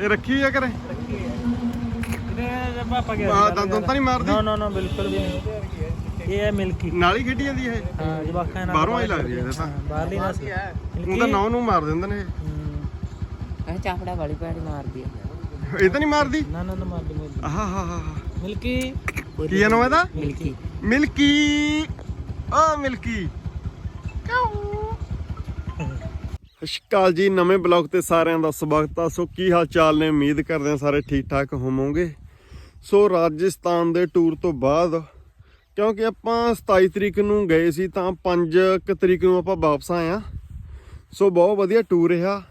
ਇਹ ਰੱਖੀ ਆ ਕਰੇ ਰੱਖੀ ਹੈ ਇਹਦੇ ਜਦ ਪਾਪਾ ਗਿਆ ਆਹ ਦੰਦ ਦੁੰਦ ਤਾਂ ਨਹੀਂ ਮਾਰਦੀ? ਨਾ ਨਾ ਨਾ ਬਿਲਕੁਲ ਵੀ ਨਹੀਂ। ਇਹ ਹੈ ਮਿਲਕੀ। ਨਾਲ ਹੀ ਖੇਡੀ ਜਾਂਦੀ ਇਹ? ਹਾਂ ਜਵਾਕਾਂ ਨਾਲ ਬਾਹਰੋਂ ਆਈ ਲੱਗਦੀ ਹੈ ਇਹ ਤਾਂ। ਹਾਂ, ਬਾਹਰਲੀ ਨਸਲ ਉਹ ਤਾਂ ਨੌ ਨੂੰ ਮਾਰ ਦਿੰਦੇ ਨੇ ਇਹ। ਹੂੰ। ਇਹ ਚਾਫੜਾ ਵਾਲੀ ਭੈੜੀ ਮਾਰਦੀ ਆ। ਇਹ ਤਾਂ ਨਹੀਂ ਮਾਰਦੀ? ਨਾ ਨਾ ਨਾ ਮਾਰਦੀ ਮਿਲਕੀ ਆਹ ਹਾ ਹਾ ਹਾ ਮਿਲਕੀ? ਕੀ ਨਾਮ ਇਹਦਾ? ਮਿਲਕੀ। ਮਿਲਕੀ। ਆ ਮਿਲਕੀ। ਅਸ਼ਕਾਲ ਜੀ, ਨਵੇਂ ਬਲੌਗ ਤੇ ਸਾਰਿਆਂ ਦਾ ਸਵਾਗਤ ਆ। ਸੋ ਕੀ ਹਾਲ ਚਾਲ ਨੇ? ਉਮੀਦ ਕਰਦੇ ਹਾਂ ਸਾਰੇ ਠੀਕ ਠਾਕ ਹੋਵੋਗੇ। ਸੋ ਰਾਜਸਥਾਨ ਦੇ ਟੂਰ ਤੋਂ ਬਾਅਦ, ਕਿਉਂਕਿ ਆਪਾਂ 27 ਤਰੀਕ ਨੂੰ ਗਏ ਸੀ ਤਾਂ 5 ਤਰੀਕ ਨੂੰ ਆਪਾਂ ਵਾਪਸ ਆਏ ਆ ਸੋ ਬਹੁਤ ਵਧੀਆ ਟੂਰ ਰਿਹਾ।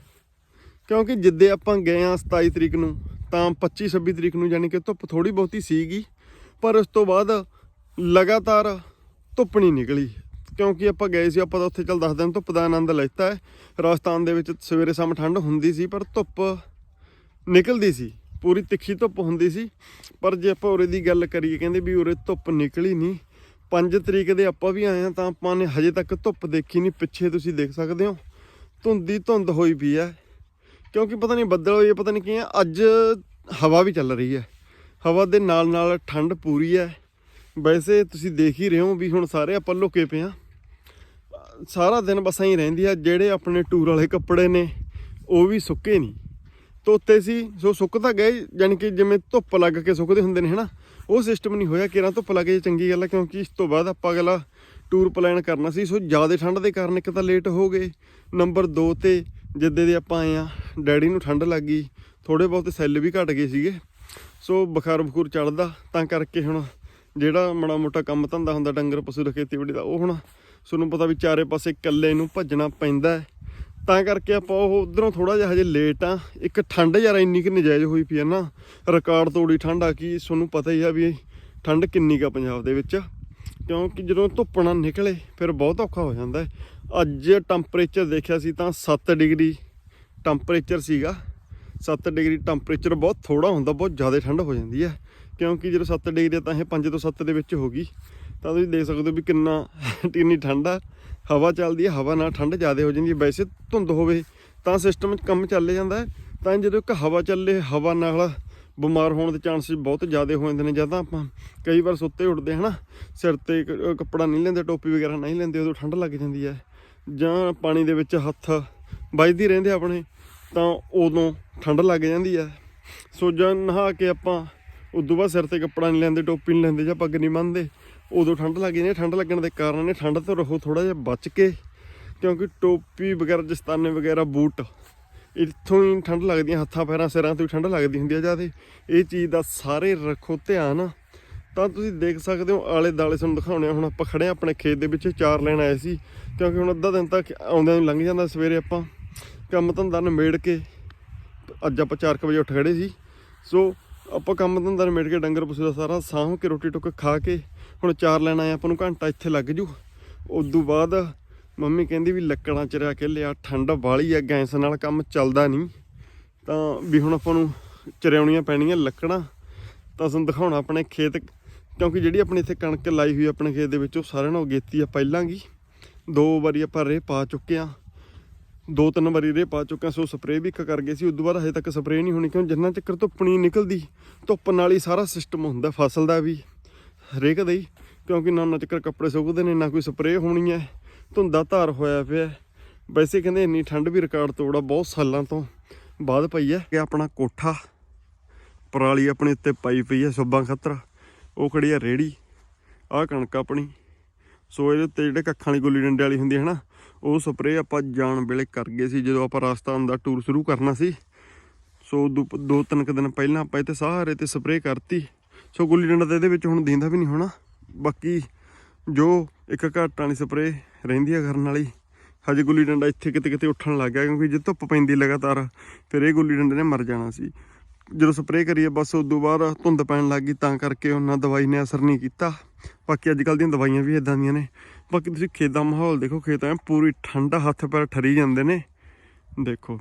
ਕਿਉਂਕਿ ਜਿੱਦੇ ਆਪਾਂ ਗਏ ਆ 27 ਤਰੀਕ ਨੂੰ, ਤਾਂ 25 26 ਤਰੀਕ ਨੂੰ ਯਾਨੀ ਕਿ ਧੁੱਪ ਥੋੜੀ ਬਹੁਤੀ ਸੀਗੀ, ਪਰ ਉਸ ਤੋਂ ਬਾਅਦ ਲਗਾਤਾਰ ਧੁੱਪ ਨਹੀਂ ਨਿਕਲੀ। ਕਿਉਂਕਿ ਆਪਾਂ ਗਏ ਸੀ, ਆਪਾਂ ਤਾਂ ਉੱਥੇ ਚੱਲ 10 ਦਿਨ ਧੁੱਪ ਦਾ ਆਨੰਦ ਲੈਤਾ ਹੈ। ਰਾਜਸਥਾਨ ਦੇ ਵਿੱਚ ਸਵੇਰੇ ਸ਼ਾਮ ਠੰਡ ਹੁੰਦੀ ਸੀ, ਪਰ ਧੁੱਪ ਨਿਕਲਦੀ ਸੀ। ਪੂਰੀ ਤਿੱਖੀ ਧੁੱਪ ਹੁੰਦੀ ਸੀ। ਪਰ ਜੇ ਆਪਾਂ ਉਰੇ ਦੀ ਗੱਲ ਕਰੀਏ, ਕਹਿੰਦੇ ਵੀ ਉਰੇ ਧੁੱਪ ਨਿਕਲੀ ਨਹੀਂ। 5 ਤਰੀਕ ਦੇ ਆਪਾਂ ਵੀ ਆਏ ਆ ਤਾਂ ਆਪਾਂ ਨੇ ਹਜੇ ਤੱਕ ਧੁੱਪ ਦੇਖੀ ਨਹੀਂ। ਪਿੱਛੇ ਤੁਸੀਂ ਦੇਖ ਸਕਦੇ ਹੋ, ਧੁੰਦੀ ਧੁੰਦ ਹੋਈ ਪਈ ਹੈ। ਕਿਉਂਕਿ ਪਤਾ ਨਹੀਂ ਬੱਦਲ ਹੋਈ ਪਤਾ ਨਹੀਂ ਕੀ ਹੈ ਅੱਜ ਹਵਾ ਵੀ ਚੱਲ ਰਹੀ ਹੈ। ਹਵਾ ਦੇ ਨਾਲ ਨਾਲ ਠੰਡ ਪੂਰੀ ਹੈ। ਵੈਸੇ ਤੁਸੀਂ ਦੇਖ ਹੀ ਰਹੇ ਹੋ ਵੀ ਹੁਣ ਸਾਰੇ ਆਪਾਂ ਲੁਕੇ ਪਏ ਆ ਸਾਰਾ ਦਿਨ ਬਸ ਹੀ ਰਹਿੰਦੀ ਆ, ਜਿਹੜੇ ਆਪਣੇ ਟੂਰ ਵਾਲੇ ਕੱਪੜੇ ਨੇ, ਉਹ ਵੀ ਸੁੱਕੇ ਨਹੀਂ। ਧੋਤੇ ਸੀ, ਸੋ ਸੁੱਕ ਤਾਂ ਗਏ ਯਾਨੀ ਕਿ ਜਿਵੇਂ ਧੁੱਪ ਲੱਗ ਕੇ ਸੁੱਕਦੇ ਹੁੰਦੇ ਨੇ, ਹਨਾ? ਉਹ ਸਿਸਟਮ ਨਹੀਂ ਹੋਇਆ, ਕਿਰਾਂ ਧੁੱਪ ਲੱਗ ਜੇ ਚੰਗੀ ਗੱਲ ਹੈ ਕਿਉਂਕਿ ਇਸ ਤੋਂ ਬਾਅਦ ਆਪਾਂ ਅਗਲਾ ਟੂਰ ਪਲਾਨ ਕਰਨਾ ਸੀ, ਸੋ ਜ਼ਿਆਦਾ ਠੰਡ ਦੇ ਕਾਰਨ ਇੱਕ ਤਾਂ ਲੇਟ ਹੋ ਗਏ। ਨੰਬਰ 2 ਤੇ ਜਿੱਦੇ ਦੇ ਆਪਾਂ ਆਏ ਆ, ਡੈਡੀ ਨੂੰ ਠੰਡ ਲੱਗ ਗਈ ਥੋੜੇ ਬਹੁਤ ਸੈੱਲ ਵੀ ਘਟ ਗਏ ਸੀਗੇ। ਸੋ ਬੁਖਾਰ ਬਖੂਰ ਚੜਦਾ ਤਾਂ ਕਰਕੇ ਹੁਣ ਜਿਹੜਾ ਮਾੜਾ ਮੋਟਾ ਕੰਮ ਧੰਦਾ ਹੁੰਦਾ, ਡੰਗਰ, ਪਸ਼ੂ ਦਾ ਖੇਤੀਬਾੜੀ ਦਾ, ਉਹ ਹੁਣ ਤੁਹਾਨੂੰ ਪਤਾ ਵੀ ਚਾਰੇ ਪਾਸੇ ਇਕੱਲੇ ਨੂੰ ਭੱਜਣਾ ਪੈਂਦਾ ਤਾਂ ਕਰਕੇ ਆਪਾਂ ਉਹ ਉਧਰੋਂ ਥੋੜਾ ਜਿਹਾ ਹਜੇ ਲੇਟ ਆ। ਇੱਕ ਠੰਡ ਯਾਰ ਇੰਨੀ ਕਿ ਨਜਾਇਜ਼ ਹੋਈ ਪਈ ਆ ਨਾ। ਰਿਕਾਰਡ ਤੋੜੀ ਠੰਡ ਆ ਕੀ ਤੁਹਾਨੂੰ ਪਤਾ ਹੀ ਆ ਵੀ ਠੰਡ ਕਿੰਨੀ ਕਾ ਪੰਜਾਬ ਦੇ ਵਿੱਚ। ਕਿਉਂਕਿ ਜਦੋਂ ਧੁੱਪ ਨਾ ਨਿਕਲੇ, ਫਿਰ ਬਹੁਤ ਔਖਾ ਹੋ ਜਾਂਦਾ ਅੱਜ ਟੈਂਪਰੇਚਰ ਦੇਖਿਆ ਸੀ ਤਾਂ 7 ਡਿਗਰੀ ਟੈਂਪਰੇਚਰ ਸੀਗਾ। 7 ਡਿਗਰੀ ਟੈਂਪਰੇਚਰ ਬਹੁਤ ਥੋੜਾ ਹੁੰਦਾ, ਬਹੁਤ ਜ਼ਿਆਦਾ ਠੰਡ ਹੋ ਜਾਂਦੀ ਹੈ। ਕਿਉਂਕਿ ਜਦੋਂ 7 ਡਿਗਰੀ ਆ ਤਾਂ ਇਹ 5 ਤੋਂ 7 ਦੇ ਵਿੱਚ ਹੋ ਗਈ। ਤਾਂ ਤੁਸੀਂ ਦੇਖ ਸਕਦੇ ਹੋ ਵੀ ਕਿੰਨਾ ਕਿੰਨੀ ਠੰਡ ਆ। ਹਵਾ ਚੱਲਦੀ ਹੈ ਹਵਾ ਨਾਲ ਠੰਡ ਜ਼ਿਆਦਾ ਹੋ ਜਾਂਦੀ ਹੈ ਵੈਸੇ ਧੁੰਦ ਹੋਵੇ ਤਾਂ ਸਿਸਟਮ ਕੰਮ ਚੱਲ ਜਾਂਦਾ ਤਾਂ ਜਦੋਂ ਇੱਕ ਹਵਾ ਚੱਲੇ, ਹਵਾ ਨਾਲ ਬਿਮਾਰ ਹੋਣ ਦੇ ਚਾਂਸਸ ਬਹੁਤ ਜ਼ਿਆਦਾ ਹੋ ਜਾਂਦੇ ਨੇ। ਜਦ ਆਪਾਂ ਕਈ ਵਾਰ ਸੁੱਤੇ ਉੱਠਦੇ ਹਨਾ, ਸਿਰ ਤੇ ਕ- ਕੱਪੜਾ ਨਹੀਂ ਲੈਂਦੇ, ਟੋਪੀ ਵਗੈਰਾ ਨਹੀਂ ਲੈਂਦੇ, ਉਦੋਂ ਠੰਡ ਲੱਗ ਜਾਂਦੀ ਹੈ ਜਾਂ ਪਾਣੀ ਦੇ ਵਿੱਚ ਹੱਥ ਵੱਜਦੀ ਰਹਿੰਦੇ ਆਪਣੇ, ਤਾਂ ਉਦੋਂ ਠੰਡ ਲੱਗ ਜਾਂਦੀ ਹੈ ਸੋ ਜਾਂ ਨਹਾ ਕੇ ਆਪਾਂ, ਉਦੋਂ ਬਾਅਦ ਸਿਰ ਤੇ ਕੱਪੜਾ ਨਹੀਂ ਲੈਂਦੇ, ਟੋਪੀ ਨਹੀਂ ਲੈਂਦੇ, ਜਾਂ ਪੱਗ ਨਹੀਂ ਬੰਨ੍ਹਦੇ। ਉਦੋਂ ਠੰਡ ਲੱਗ ਜਾਂਦੀ ਹੈ। ਠੰਡ ਲੱਗਣ ਦੇ ਕਾਰਨ ਨੇ ਠੰਡ ਤੋਂ ਰਹੋ ਥੋੜਾ ਜਿਹਾ ਬਚ ਕੇ, ਕਿਉਂਕਿ ਟੋਪੀ ਵਗੈਰਾ ਦਸਤਾਨੇ ਵਗੈਰਾ, ਬੂਟ ਇੱਥੋਂ ਹੀ ਠੰਡ ਲੱਗਦੀ ਹੈ ਹੱਥਾਂ, ਪੈਰਾਂ, ਸਿਰਾਂ ਤੋਂ ਹੀ ਠੰਡ ਲੱਗਦੀ ਹੁੰਦੀ ਹੈ ਜਿਆਦੇ। ਇਹ ਚੀਜ਼ ਦਾ ਸਾਰੇ ਰੱਖੋ ਧਿਆਨ। ਤਾਂ ਤੁਸੀਂ ਦੇਖ ਸਕਦੇ ਹੋ ਆਲੇ ਦਾਲੇ ਤੁਹਾਨੂੰ ਦਿਖਾਉਣੇ ਹੁਣ ਆਪਾਂ ਖੜੇ ਆ ਆਪਣੇ ਖੇਤ ਦੇ ਵਿੱਚ, ਚਾਰ ਲੈਣ ਆਏ ਸੀ। ਕਿਉਂਕਿ ਹੁਣ ਅੱਧਾ ਦਿਨ ਤੱਕ ਆਉਂਦਿਆਂ ਨੂੰ ਲੰਘ ਜਾਂਦਾ ਸਵੇਰੇ ਆਪਾਂ। ਕੰਮ ਧੰਦਾ ਨਿਮੇੜ ਕੇ ਅੱਜ ਆਪਾਂ 4 ਵਜੇ ਉੱਠ ਖੜੇ ਸੀ। ਸੋ ਆਪਾਂ ਕੰਮ ਧੰਦਾ ਨਿਮੇੜ ਕੇ ਡੰਗਰ, ਪਸ਼ੂ ਦਾ ਸਾਰਾ ਸਾਂਭ ਕੇ ਰੋਟੀ ਟੁੱਕ ਖਾ ਕੇ ਹੁਣ ਚਾਰ ਲੈਣ ਆਏ, ਆਪਾਂ ਨੂੰ ਘੰਟਾ ਇੱਥੇ ਲੱਗ ਜੂ। ਉਦੋਂ ਬਾਅਦ ਮੰਮੀ ਕਹਿੰਦੀ ਵੀ ਲੱਕੜਾਂ ਚ ਰਹਿ ਕੇ ਲਿਆ, ਠੰਡ ਵਾਲੀ ਆ, ਗੈਸ ਨਾਲ ਕੰਮ ਚੱਲਦਾ ਨਹੀਂ। ਤਾਂ ਵੀ ਹੁਣ ਆਪਾਂ ਨੂੰ ਚਰਿਆਉਣੀਆਂ ਪੈਣੀਆਂ ਲੱਕੜਾਂ, ਤਾਂ ਤੁਹਾਨੂੰ ਦਿਖਾਉਣਾ ਆਪਣੇ ਖੇਤ, ਕਿਉਂਕਿ ਜਿਹੜੀ ਆਪਣੀ ਇੱਥੇ ਕਣਕ ਲਾਈ ਹੋਈ ਆਪਣੇ ਖੇਤ ਦੇ ਵਿੱਚ, ਉਹ ਸਾਰਿਆਂ ਨਾਲੋਂ ਅਗੇਤੀ ਆ ਪਹਿਲਾਂ ਗੀ ਦੋ ਵਾਰੀ ਆਪਾਂ ਰੇ ਪਾ ਚੁੱਕੇ ਆ। ਦੋ ਤਿੰਨ ਵਾਰੀ ਰੇ ਪਾ ਚੁੱਕੇ ਆ, ਸੋ ਸਪਰੇਅ ਵੀ ਇੱਕ ਕਰ ਗਏ ਸੀ, ਉਦੋਂ ਬਾਅਦ ਹਜੇ ਤੱਕ ਸਪਰੇਅ ਨਹੀਂ ਹੋਣੀ, ਕਿਉਂ ਜਿੰਨਾ ਚੱਕਰ ਧੁੱਪ ਨਹੀਂ ਨਿਕਲਦੀ, ਧੁੱਪ ਨਾਲ ਹੀ ਸਾਰਾ ਸਿਸਟਮ ਹੁੰਦਾ, ਫਸਲ ਦਾ ਵੀ। ਹਰੇਕ ਦਾ ਹੀ, ਕਿਉਂਕਿ ਨਾ ਨਾ ਚੱਕਰ ਕੱਪੜੇ ਸੁੱਕਦੇ ਨੇ, ਨਾ ਕੋਈ ਸਪਰੇਅ ਹੋਣੀ ਹੈ। ਧੁੰਦਾ ਧਾਰ ਹੋਇਆ ਪਿਆ ਵੈਸੇ ਕਹਿੰਦੇ ਇੰਨੀ ਠੰਡ ਵੀ ਰਿਕਾਰਡ ਤੋੜਾ ਬਹੁਤ ਸਾਲਾਂ ਤੋਂ ਬਾਅਦ ਪਈ ਹੈ ਕਿ ਆਪਣਾ ਕੋਠਾ, ਪਰਾਲੀ ਆਪਣੇ ਉੱਤੇ ਪਾਈ ਪਈ ਹੈ ਸੁੱਬਾਂ ਖਤਰਾ। ਉਹ ਖੜੀ ਹੈ ਰੇੜੀ, ਆਹ ਕਣਕ ਆਪਣੀ। ਸੋ ਇਹਦੇ ਉੱਤੇ ਜਿਹੜੇ ਕੱਖਾਂ ਵਾਲੀ ਗੁੱਲੀ ਡੰਡੇ ਵਾਲੀ ਹੁੰਦੀ ਹੈ ਨਾ, ਉਹ ਸਪਰੇਅ ਆਪਾਂ ਜਾਣ ਵੇਲੇ ਕਰ ਗਏ ਸੀ, ਜਦੋਂ ਆਪਾਂ ਰਾਜਸਥਾਨ ਦਾ ਟੂਰ ਸ਼ੁਰੂ ਕਰਨਾ ਸੀ। ਸੋ ਦੋ ਦੋ ਤਿੰਨ ਕੁ ਦਿਨ ਪਹਿਲਾਂ ਆਪਾਂ ਇੱਥੇ ਸਾਰੇ ਤੇ ਸਪਰੇਅ ਕਰਤੀ। ਸੋ ਗੁੱਲੀ ਡੰਡਾ ਤਾਂ ਇਹਦੇ ਵਿੱਚ ਹੁਣ ਦਿੰਦਾ ਵੀ ਨਹੀਂ ਹੋਣਾ। ਬਾਕੀ ਜੋ ਇੱਕ ਘਾਟਾਂ ਵਾਲੀ ਸਪਰੇਅ ਰਹਿੰਦੀ ਆ ਕਰਨ ਵਾਲੀ, ਹਜੇ ਗੁੱਲੀ ਡੰਡਾ ਇੱਥੇ ਕਿਤੇ ਕਿਤੇ ਉੱਠਣ ਲੱਗ ਗਿਆ ਕਿਉਂਕਿ ਜੇ ਧੁੱਪ ਪੈਂਦੀ ਲਗਾਤਾਰ, ਫਿਰ ਇਹ ਗੁੱਲੀ ਡੰਡੇ ਨੇ ਮਰ ਜਾਣਾ ਸੀ। ਜਦੋਂ ਸਪਰੇਅ ਕਰੀਏ ਬਸ ਉਦੋਂ ਬਾਅਦ ਧੁੰਦ ਪੈਣ ਲੱਗ ਗਈ ਤਾਂ ਕਰਕੇ ਉਹਨਾਂ ਦਵਾਈ ਨੇ ਅਸਰ ਨਹੀਂ ਕੀਤਾ। ਬਾਕੀ ਅੱਜ ਕੱਲ ਦੀਆਂ ਦਵਾਈਆਂ ਵੀ ਇਦਾਂ ਦੀਆਂ ਨੇ। ਬਾਕੀ ਤੁਸੀਂ ਖੇਤ ਦਾ ਮਾਹੌਲ ਦੇਖੋ, ਖੇਤ ਐ ਪੂਰੀ ਠੰਡਾ ਹੱਥ ਪੈਰ ਠਰੀ ਜਾਂਦੇ ਨੇ। ਦੇਖੋ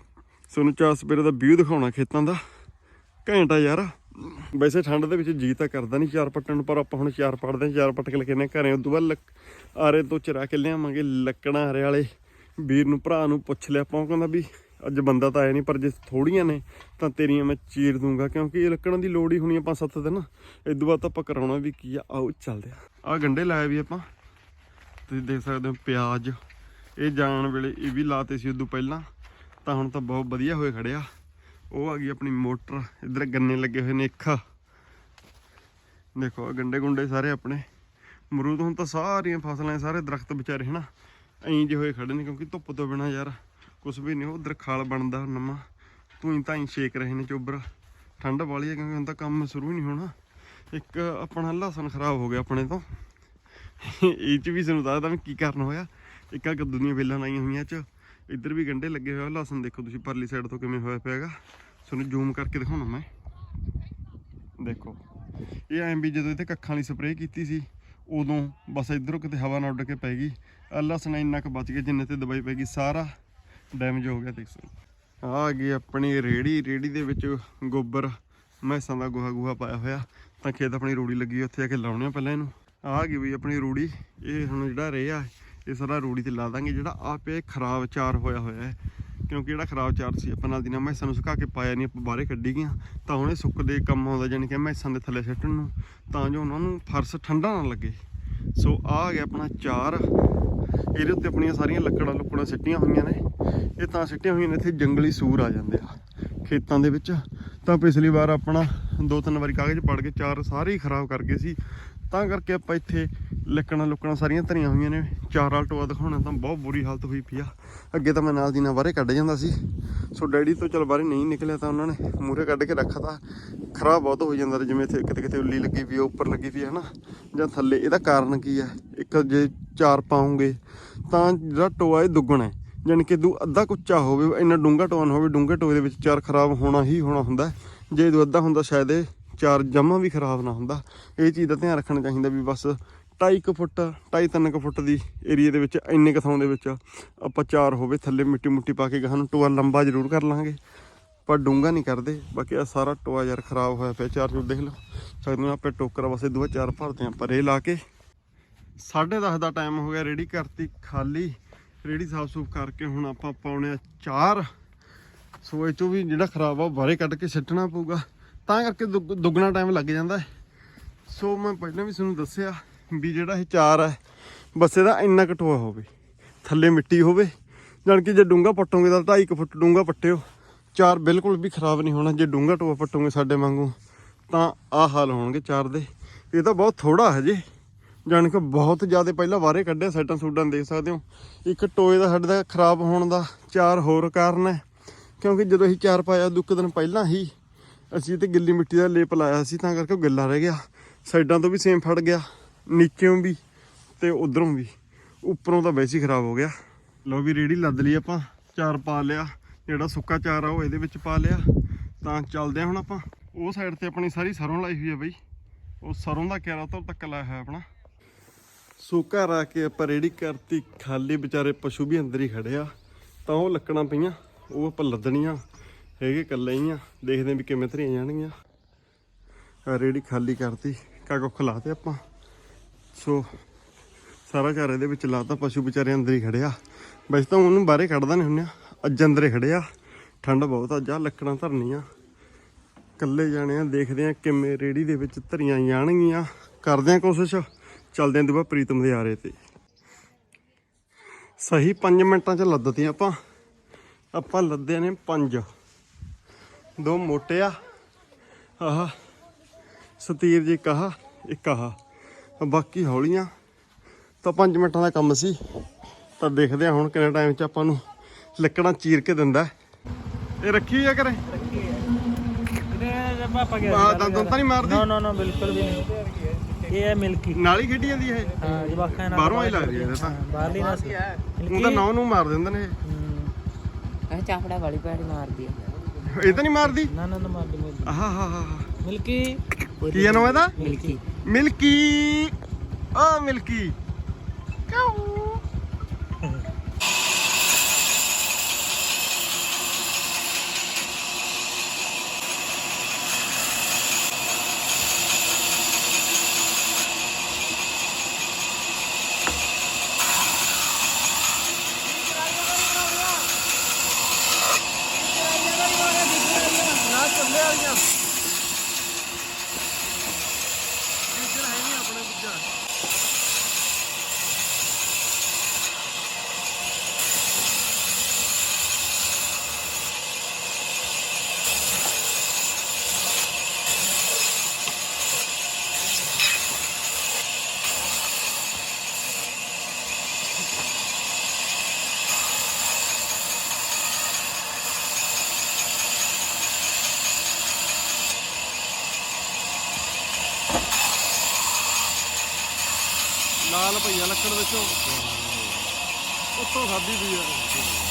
ਤੁਹਾਨੂੰ ਚਾਰ ਸਪੇਰੇ ਦਾ ਵਿਊ ਦਿਖਾਉਣਾ ਖੇਤਾਂ ਦਾ। ਘੈਂਟਾ ਯਾਰ। ਵੈਸੇ ਠੰਡ ਦੇ ਵਿੱਚ ਜੀ ਤਾਂ ਕਰਦਾ ਨਹੀਂ ਚਾਰ ਪੱਟਣ ਨੂੰ, ਪਰ ਆਪਾਂ ਹੁਣ ਚਾਰ ਪੱਟਦੇ ਹਾਂ, ਚਾਰ ਪੱਟ ਕੇ ਲੈ ਕੇ ਆਉਂਦੇ ਘਰੇ। ਉਦੋਂ ਬਾਅਦ ਲੱਕ- ਆਰੇ ਤੋਂ ਚਰਾ ਕੇ ਲਿਆਵਾਂਗੇ ਲੱਕੜਾਂ ਆਰੇ ਵਾਲੇ। ਵੀਰ ਨੂੰ, ਭਰਾ ਨੂੰ ਪੁੱਛ ਲਿਆ ਆਪਾਂ, ਉਹ ਕਹਿੰਦਾ ਵੀ ਅੱਜ ਬੰਦਾ ਤਾਂ ਆਇਆ ਨਹੀਂ ਪਰ ਜੇ ਥੋੜੀਆਂ ਨੇ ਤਾਂ ਤੇਰੀਆਂ ਮੈਂ ਚੀਰ ਦੂੰਗਾ, ਕਿਉਂਕਿ ਇਹ ਲੱਕੜਾਂ ਦੀ ਲੋੜ ਹੀ ਹੋਣੀ ਆਪਾਂ ਪੰਜ ਸੱਤ ਦਿਨ। ਇਦੋਂ ਬਾਅਦ ਤਾਂ ਆਪਾਂ ਕਰਾਉਣਾ ਵੀ ਕੀ ਆ। ਆਓ, ਚੱਲਦੇ ਆ ਆ ਗੰਡੇ ਲਾਏ ਵੀ ਆਪਾਂ। ਤੁਸੀਂ ਦੇਖ ਸਕਦੇ ਹੋ ਪਿਆਜ਼। ਇਹ ਜਾਣ ਵੇਲੇ ਇਹ ਵੀ ਲਾਤੇ ਸੀ ਉਦੋਂ ਪਹਿਲਾਂ। ਤਾਂ ਹੁਣ ਤਾਂ ਬਹੁਤ ਵਧੀਆ ਹੋਏ ਖੜਿਆ ਉਹ ਆ ਗਈ ਆਪਣੀ ਮੋਟਰ, ਇਧਰ ਗੰਨੇ ਲੱਗੇ ਹੋਏ ਨੇ ਇੱਕ। ਦੇਖੋ ਗੰਡੇ ਗੁੰਡੇ ਸਾਰੇ ਆਪਣੇ। ਮਰੂਦ ਹੁਣ ਤਾਂ ਸਾਰੀਆਂ ਫਸਲਾਂ ਸਾਰੇ ਦਰਖਤ ਵਿਚਾਰੇ, ਹਨਾ? ਐਂ ਜਿਹੇ ਹੋਏ ਖੜੇ ਨੇ, ਕਿਉਂਕਿ ਧੁੱਪ ਤੋਂ ਬਿਨਾ ਯਾਰ ਕੁਝ ਵੀ ਨਹੀਂ ਉਧਰ ਖਾਲ ਬਣਦਾ ਨਵਾਂ। ਤੂੰ ਹੀ ਤਾਂ ਹੀ ਛੇਕ ਰਹੇ ਨੇ ਚੋਬਰ। ਠੰਡ ਵਾਲੀ ਹੈ ਕਿਉਂਕਿ ਹੁਣ ਤਾਂ ਕੰਮ ਸ਼ੁਰੂ ਨਹੀਂ ਹੋਣਾ। ਇੱਕ ਆਪਣਾ ਲਸਣ ਖਰਾਬ ਹੋ ਗਿਆ ਆਪਣੇ ਤੋਂ। ਇਹ ਚ ਵੀ ਸਾਨੂੰ ਦੱਸਦਾ ਵੀ ਕੀ ਕਾਰਨ ਹੋਇਆ। ਇੱਕ ਆ ਕੱਦੂ ਦੀਆਂ ਵੇਲਾਂ ਲਾਈਆਂ ਹੋਈਆਂ ਚ। ਇੱਧਰ ਵੀ ਗੰਡੇ ਲੱਗੇ ਹੋਏ ਆ। ਲਸਣ ਦੇਖੋ ਤੁਸੀਂ ਪਰਲੀ ਸਾਈਡ ਤੋਂ ਕਿਵੇਂ ਹੋਇਆ ਪਿਆਗਾ ਤੁਹਾਨੂੰ ਜ਼ੂਮ ਕਰਕੇ ਦਿਖਾਉਣਾ ਮੈਂ। ਦੇਖੋ, ਇਹ ਐਂ ਵੀ ਜਦੋਂ ਇਹਤੇ ਕੱਖਾਂ ਲਈ ਸਪਰੇਅ ਕੀਤੀ ਸੀ, ਉਦੋਂ ਬਸ ਇਧਰੋਂ ਕਿਤੇ ਹਵਾ ਨਾਲ ਉੱਡ ਕੇ ਪੈ ਗਈ। ਲਸਣ ਇੰਨਾ ਕੁ ਬਚ ਗਿਆ ਜਿੰਨੇ ਤੇ ਦਵਾਈ ਪੈ ਗਈ, ਸਾਰਾ ਡੈਮੇਜ ਹੋ ਗਿਆ, ਦੇਖ ਸਕਦੇ ਆ ਗਈ ਆਪਣੀ ਰੇੜੀ। ਰੇੜੀ ਦੇ ਵਿੱਚ ਗੋਬਰ, ਮੈਸਾਂ ਦਾ ਗੋਹਾ ਗੋਹਾ ਪਾਇਆ ਹੋਇਆ। ਤਾਂ ਖੇਤ ਆਪਣੀ ਰੂੜੀ ਲੱਗੀ ਉੱਥੇ ਆ ਕੇ ਲਾਉਣੇ ਆ ਪਹਿਲਾਂ ਇਹਨੂੰ। ਆ ਗਈ ਵੀ ਆਪਣੀ ਰੂੜੀ। ਇਹ ਹੁਣ ਜਿਹੜਾ ਰੇ ਆ ਇਹ ਸਾਰਾ ਰੂੜੀ ਤੇ ਲਾ ਦਾਂਗੇ, ਜਿਹੜਾ ਆ ਪਿਆ ਖਰਾਬ ਚਾਰ ਹੋਇਆ ਹੋਇਆ ਹੈ। ਕਿਉਂਕਿ ਜਿਹੜਾ ਖਰਾਬ ਚਾਰ ਸੀ, ਆਪਾਂ ਨਾਲ ਦੀ ਨਾਲ ਮੈਸਾਂ ਨੂੰ ਸੁਕਾ ਕੇ ਪਾਇਆ ਨਹੀਂ ਆਪਾਂ ਬਾਹਰੇ ਕੱਢੀ ਗਿਆ ਤਾਂ ਹੁਣ ਇਹ ਸੁੱਕਦੇ ਕੰਮ ਆਉਂਦਾ, ਜਾਣੀ ਕਿ ਮੈਸਾਂ ਦੇ ਥੱਲੇ ਸਿੱਟਣ ਨੂੰ। ਤਾਂ ਜੋ ਉਹਨਾਂ ਨੂੰ ਫਰਸ਼ ਠੰਡਾ ਨਾ ਲੱਗੇ। ਸੋ ਆਹ ਆ ਗਿਆ ਆਪਣਾ ਚਾਰ। ਇਹਦੇ ਉੱਤੇ ਆਪਣੀਆਂ ਸਾਰੀਆਂ ਲੱਕੜਾਂ ਲੁੱਕੜਾਂ ਸਿੱਟੀਆਂ ਹੋਈਆਂ ਨੇ। ਇਹ ਤਾਂ ਸਿੱਟੀਆਂ ਹੋਈਆਂ ਨੇ, ਇੱਥੇ ਜੰਗਲੀ ਸੂਰ ਆ ਜਾਂਦੇ ਆ ਖੇਤਾਂ ਦੇ ਵਿੱਚ। ਤਾਂ ਪਿਛਲੀ ਵਾਰ ਆਪਣਾ ਦੋ ਤਿੰਨ ਵਾਰੀ ਕਾਗਜ਼ ਪੜ ਕੇ ਚਾਰ ਸਾਰੇ ਹੀ ਖਰਾਬ ਕਰ ਗਏ ਸੀ। ਤਾਂ ਕਰਕੇ ਆਪਾਂ ਇੱਥੇ ਲੱਕੜਾਂ ਲੁੱਕੜਾਂ ਸਾਰੀਆਂ ਧਰੀਆਂ ਹੋਈਆਂ ਨੇ। ਚਾਰ ਵਾਲ ਟੋਆ ਦਿਖਾਉਣਾ ਤਾਂ ਬਹੁਤ ਬੁਰੀ ਹਾਲਤ ਹੋਈ ਪਈ ਆ। ਅੱਗੇ ਤਾਂ ਮੈਂ ਨਾਲ ਦੀ ਨਾਲ ਬਾਹਰੇ ਕੱਢ ਜਾਂਦਾ ਸੀ। ਸੋ ਡੈਡੀ ਤੋਂ ਚਲ ਬਾਹਰੇ ਨਹੀਂ ਨਿਕਲਿਆ ਤਾਂ ਉਹਨਾਂ ਨੇ ਮੂਰੇ ਕੱਢ ਕੇ ਰੱਖਤਾ। ਖਰਾਬ ਬਹੁਤ ਹੋ ਜਾਂਦਾ ਜਿਵੇਂ ਇੱਥੇ ਕਿਤੇ ਕਿਤੇ ਉੱਲੀ ਲੱਗੀ ਵੀ ਉੱਪਰ ਲੱਗੀ ਵੀ ਹੈ ਨਾ ਜਾਂ ਥੱਲੇ। ਇਹਦਾ ਕਾਰਨ ਕੀ ਹੈ ਇੱਕ ਜੇ ਚਾਰ ਪਾਉਂਗੇ ਤਾਂ ਜਿਹੜਾ ਟੋਆ ਇਹ ਦੁੱਗਣਾ ਹੈ। ਜਾਣੀ ਕਿ ਦੂ ਅੱਧਾ ਕੁੱਚਾ ਹੋਵੇ, ਇੰਨਾ ਡੂੰਘਾ ਟੋਆ ਨਾ ਹੋਵੇ, ਡੂੰਘੇ ਟੋਏ ਦੇ ਵਿੱਚ ਚਾਰ ਖਰਾਬ ਹੋਣਾ ਹੀ ਹੋਣਾ ਹੁੰਦਾ ਜੇ ਇਹ ਅੱਧਾ ਹੁੰਦਾ, ਸ਼ਾਇਦ ਇਹ ਚਾਰ ਜਮਾ ਵੀ ਖਰਾਬ ਨਾ ਹੁੰਦਾ। ਇਹ ਚੀਜ਼ ਦਾ ਧਿਆਨ ਰੱਖਣਾ ਚਾਹੀਦਾ ਵੀ ਬਸ 2.5 ਫੁੱਟ 2.5 ਫੁੱਟ ਦੀ ਏਰੀਆ ਦੇ ਵਿੱਚ, ਇੰਨੇ ਕੁ ਥਾਂ ਦੇ ਵਿੱਚ ਆਪਾਂ ਚਾਰ ਹੋਵੇ, ਥੱਲੇ ਮਿੱਟੀ ਮੁੱਟੀ ਪਾ ਕੇ ਗਾਹਾਂ ਨੂੰ ਟੋਆ ਲੰਬਾ ਜ਼ਰੂਰ ਕਰ ਲਾਂਗੇ। ਪਰ ਡੂੰਘਾ ਨਹੀਂ ਕਰਦੇ, ਬਾਕੀ ਆ ਸਾਰਾ ਟੋਆ ਯਾਰ ਖਰਾਬ ਹੋਇਆ ਪਿਆ, ਚਾਰ ਚੂਰ ਦੇਖ ਲਓ। ਸਕਦੇ ਹੋ ਆਪੇ ਟੋਕਰਾ ਵਾਸਤੇ ਇਹ ਚਾਰ ਭਰਦੇ ਆ ਪਰ ਇਹ ਲਾ ਕੇ। 10:30 ਦਾ ਟਾਈਮ ਹੋ ਗਿਆ ਰੇੜੀ ਕਰਤੀ ਖਾਲੀ। ਰੇੜੀ ਸਾਫ਼ ਸੂਫ ਕਰਕੇ ਹੁਣ ਆਪਾਂ ਪਾਉਣੇ ਆ ਚਾਰ। ਸੋ ਇਹ ਚੋਂ ਵੀ ਜਿਹੜਾ ਖਰਾਬ ਆ ਉਹ ਬਾਹਰੇ ਕੱਢ ਕੇ ਸਿੱਟਣਾ ਪਊਗਾ। ਤਾਂ ਕਰਕੇ ਦੁੱਗ- ਦੁੱਗਣਾ ਟਾਈਮ ਲੱਗ ਜਾਂਦਾ ਸੋ ਮੈਂ ਪਹਿਲਾਂ ਵੀ ਤੁਹਾਨੂੰ ਦੱਸਿਆ ਵੀ ਜਿਹੜਾ ਇਹ ਚਾਰ ਹੈ, ਬਸ ਇਹਦਾ ਇੰਨਾ ਕਟੋਆ ਹੋਵੇ। ਥੱਲੇ ਮਿੱਟੀ ਹੋਵੇ, ਜਾਣ ਕਿ ਜੇ ਡੂੰਗਾ ਪੱਟੋਗੇ ਤਾਂ 2.5 ਫੁੱਟ ਡੂੰਗਾ ਪੱਟਿਓ। ਚਾਰ ਬਿਲਕੁਲ ਵੀ ਖਰਾਬ ਨਹੀਂ ਹੋਣਾ, ਜੇ ਡੂੰਗਾ ਟੋਆ ਪੱਟੋਗੇ ਸਾਡੇ ਵਾਂਗੂ, ਤਾਂ ਆਹ ਹਾਲ ਹੋਣਗੇ ਚਾਰ ਦੇ। ਇਹ ਤਾਂ ਬਹੁਤ ਥੋੜਾ ਹਜੇ ਜੇ ਕਿ ਬਹੁਤ ਜ਼ਿਆਦਾ ਪਹਿਲਾਂ ਬਾਹਰੇ ਕੱਢਿਆ ਸਾਈਡਾਂ ਸੂਡਾਂ ਦੇਖ ਸਕਦੇ ਹੋ। ਇੱਕ ਟੋਏ ਦਾ ਸਾਡੇ ਦਾ ਖਰਾਬ ਹੋਣ ਦਾ ਚਾਰ ਹੋਰ ਕਾਰਨ ਹੈ। ਕਿਉਂਕਿ ਜਦੋਂ ਅਸੀਂ ਚਾਰ ਪਾਇਆ, ਉਦੋਂ ਇੱਕ ਦਿਨ ਪਹਿਲਾਂ ਹੀ ਅਸੀਂ ਤੇ ਗਿੱਲੀ ਮਿੱਟੀ ਦਾ ਲੇਪ ਲਾਇਆ ਸੀ, ਤਾਂ ਕਰਕੇ ਉਹ ਗਿੱਲਾ ਰਹਿ ਗਿਆ। ਸਾਈਡਾਂ ਤੋਂ ਵੀ ਸੇਮ ਫੜ ਗਿਆ, ਨੀਚੇੋਂ ਵੀ ਤੇ ਉਧਰੋਂ ਵੀ। ਉੱਪਰੋਂ ਤਾਂ ਵੈਸੇ ਹੀ ਖਰਾਬ ਹੋ ਗਿਆ। ਲੋ ਵੀ ਰੇੜੀ ਲੱਦ ਲਈ ਆਪਾਂ, ਚਾਰ ਪਾ ਲਿਆ। ਜਿਹੜਾ ਸੁੱਕਾ ਚਾਰ ਆ, ਉਹ ਇਹਦੇ ਵਿੱਚ ਪਾ ਲਿਆ। ਤਾਂ ਚੱਲਦੇ ਆ ਹੁਣ ਆਪਾਂ। ਉਹ ਸਾਈਡ ਤੇ ਆਪਣੀ ਸਾਰੀ ਸਰੋਂ ਲਾਈ ਹੋਈ ਆ ਬਈ। ਉਹ ਸਰੋਂ ਦਾ ਕਿਆਰਾ ਤੋਂ ਤੱਕ ਲਾਇਆ ਹੋਇਆ ਆਪਣਾ। ਸੋ ਘਰ ਆ ਕੇ ਆਪਾਂ ਰੇੜੀ ਕਰਤੀ, ਖਾਲੀ ਵਿਚਾਰੇ ਪਸ਼ੂ ਵੀ ਅੰਦਰ ਹੀ ਖੜੇ ਆ। ਤਾਂ ਉਹ ਲੱਕੜਾਂ ਪਈਆਂ, ਉਹ ਆਪਾਂ ਲੱਦਣੀਆਂ, ਹੈਗੇ ਇਕੱਲੇ ਹੀ ਆ। ਦੇਖਦੇ ਆਂ ਵੀ ਕਿਵੇਂ ਧਰੀਆਂ ਜਾਣਗੀਆਂ। ਆ ਰੇੜੀ ਖਾਲੀ ਕਰਤੀ ਕਾਕੋ ਖਲਾਤੇ ਆਪਾਂ। ਸੋ, ਸਾਰਾ ਘਰ ਇਹਦੇ ਵਿੱਚ ਲਾਤਾ, ਪਸ਼ੂ ਵਿਚਾਰੇ ਅੰਦਰ ਹੀ ਖੜੇ ਵੈਸੇ ਤਾਂ ਉਹਨੂੰ ਬਾਹਰੇ ਕੱਢਦਾ ਨਹੀਂ ਹੁੰਨੇ ਅੱਜ ਅੰਦਰ ਹੀ ਆ। ਠੰਡ ਬਹੁਤ ਆ, ਜਾ ਲੱਕੜਾਂ ਧਰਨੀਆਂ। ਇਕੱਲੇ ਜਾਣੇ ਆ, ਦੇਖਦੇ ਆ ਕਿਵੇਂ ਰੇੜੀ ਦੇ ਵਿੱਚ ਧਰੀਆਂ ਜਾਣਗੀਆਂ। ਕਰਦੇ ਆ ਕੋਸ਼ਿਸ਼। ਚੱਲਦੇ ਆਂ ਦੁਬਾ ਪ੍ਰੀਤਮ ਦੇ ਆਰੇ ਤੇ। ਸਹੀ 5 ਮਿੰਟਾਂ ਚ ਲੱਦਤੀਆਂ ਆਪਾਂ। ਆਪਾਂ ਲੱਦੇ ਨੇ 5 ਦੋ ਮੋਟੇ ਆ। ਆਹ। ਸਤੀਰ ਜੀ ਕਹਾ ਇੱਕ ਆਹ। ਬਾਕੀ ਹੌਲੀਆਂ। ਤਾਂ 5 ਮਿੰਟਾਂ ਦਾ ਕੰਮ ਸੀ। ਤਾਂ ਦੇਖਦੇ ਆ ਹੁਣ ਕਿੰਨੇ ਟਾਈਮ ਚ ਆਪਾਂ ਨੂੰ ਲੱਕੜਾਂ ਚੀਰ ਕੇ ਦਿੰਦਾ। ਇਹ ਰੱਖੀ ਆ ਕਰੇ ਇਹਦੇ ਪਾਪਾ ਗਿਆ ਆ ਦੰਦੋਂ ਤਾਂ ਨਹੀਂ ਮਾਰਦੀ? ਨਾ ਨਾ ਨਾ ਬਿਲਕੁਲ ਵੀ ਨਹੀਂ। ਇਹ ਹੈ ਮਿਲਕੀ। ਨਾਲ ਹੀ ਖੇਡੀ ਜਾਂਦੀ ਇਹ? ਹਾਂ ਜਵਾਕਾਂ ਨਾਲ ਬਾਹਰੋਂ ਆਈ ਲੱਗਦੀ ਹੈ ਇਹ ਤਾਂ। ਬਾਹਰਲੀ ਨਾ ਸੀ। ਉਹ ਤਾਂ ਨੌ ਨੂੰ ਮਾਰ ਦਿੰਦੇ ਨੇ ਇਹ। ਚਾਫੜਾ ਵਾਲੀ ਭੈੜੀ ਮਾਰਦੀ ਆ ਇਹ ਤਾਂ ਨਹੀਂ ਮਾਰਦੀ? ਨਾ ਨਾ ਨਾ ਮਾਰਦੀ ਮਿਲਕੀ ਆਹਾ ਹਾ ਹਾ ਹਾ। ਮਿਲਕੀ। ਕੀ ਨਾਮ ਇਹਦਾ? ਮਿਲਕੀ। ਮਿਲਕੀ। ਆ ਮਿਲਕੀ। ਥੱਲੇ ਭਈਆ ਲੱਕੜ ਵਿੱਚੋਂ। ਉੱਤੋਂ ਖਾਦੀ ਵੀ ਆ।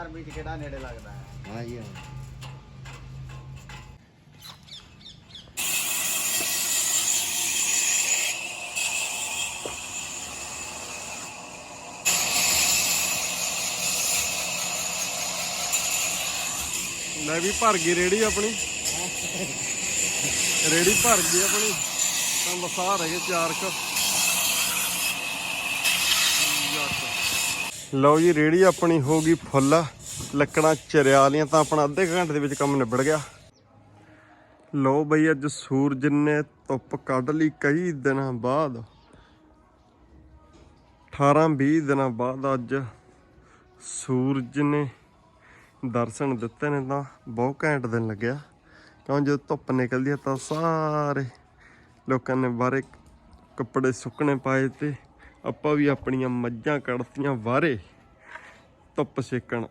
ਗਰਮੀ ਚ ਕਿਹੜਾ ਨੇੜੇ ਲੱਗਦਾ ਹੈ? ਹਾਂ ਜੀ ਹਾਂ। ਲੈ ਵੀ ਭਰ ਗਈ ਰੇੜੀ ਆਪਣੀ। ਰੇੜੀ ਭਰ ਗਈ ਆਪਣੀ। ਤਾਂ ਬਸਾ ਰਹਿ ਗਏ ਚਾਰ ਕ। ਲਓ ਜੀ, ਰੇੜੀ ਆਪਣੀ ਹੋ ਗਈ ਫੁੱਲ। ਲੱਕੜਾਂ ਚਰਿਆ ਲੀਆਂ ਤਾਂ ਆਪਣਾ ਅੱਧੇ ਘੰਟੇ ਦੇ ਵਿੱਚ ਕੰਮ ਨਿਬੜ ਗਿਆ। ਲਓ ਬਈ, ਅੱਜ ਸੂਰਜ ਨੇ ਧੁੱਪ ਕੱਢ ਲਈ ਕਈ ਦਿਨਾਂ ਬਾਅਦ। 18 20 ਦਿਨਾਂ ਬਾਅਦ ਅੱਜ ਸੂਰਜ ਨੇ ਦਰਸ਼ਨ ਦਿੱਤੇ ਨੇ ਤਾਂ ਬਹੁਤ ਘੈਂਟ ਦਿਨ ਲੱਗਿਆ। ਕਿਉਂ ਜਦੋਂ ਧੁੱਪ ਨਿਕਲਦੀ ਹੈ ਤਾਂ ਸਾਰੇ ਲੋਕਾਂ ਨੇ ਬਾਹਰੇ ਕੱਪੜੇ ਸੁੱਕਣੇ ਪਾਏ ਤੇ ਆਪਾਂ ਵੀ ਆਪਣੀਆਂ ਮੱਝਾਂ ਕੱਢਤੀਆਂ ਬਾਹਰੇ ਧੁੱਪ ਸੇਕਣ।